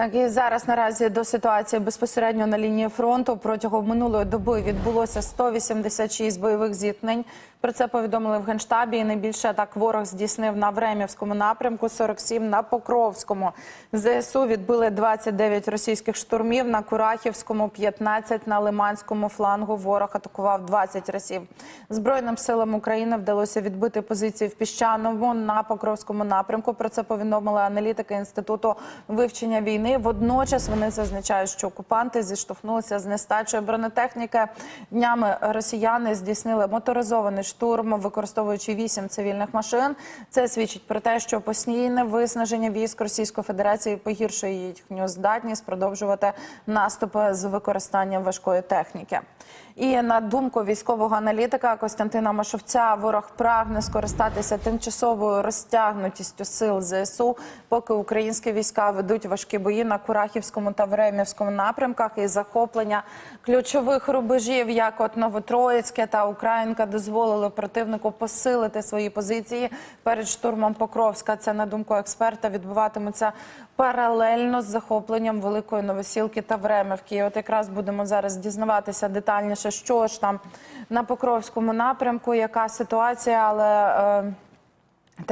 Так і зараз наразі до ситуації безпосередньо на лінії фронту протягом минулої доби відбулося 186 бойових зіткнень. Про це повідомили в генштабі. І найбільше атак ворог здійснив на Времівському напрямку, 47 на Покровському. Зсу відбили 29 російських штурмів на Курахівському, 15 на Лиманському флангу. Ворог атакував 20 разів. Збройним силам України вдалося відбити позиції в піщаному на Покровському напрямку. Про це повідомили аналітики інституту вивчення війни. Водночас вони зазначають, що окупанти зіштовхнулися з нестачою бронетехніки. Днями росіяни здійснили моторизований штурм, використовуючи вісім цивільних машин. Це свідчить про те, що постійне виснаження військ Російської Федерації погіршує їхню здатність продовжувати наступи з використанням важкої техніки. І на думку військового аналітика Костянтина Машовця, ворог прагне скористатися тимчасовою розтягнутістю сил ЗСУ, поки українські війська ведуть важкі бої на Курахівському та Времівському напрямках і захоплення ключових рубежів, як от Новотроїцьке та Українка, дозволили противнику посилити свої позиції перед штурмом Покровська. Це на думку експерта відбуватиметься паралельно з захопленням великої новосілки та Времівки. І от якраз будемо зараз дізнаватися детальніше, що ж там на Покровському напрямку, яка ситуація, але. Е,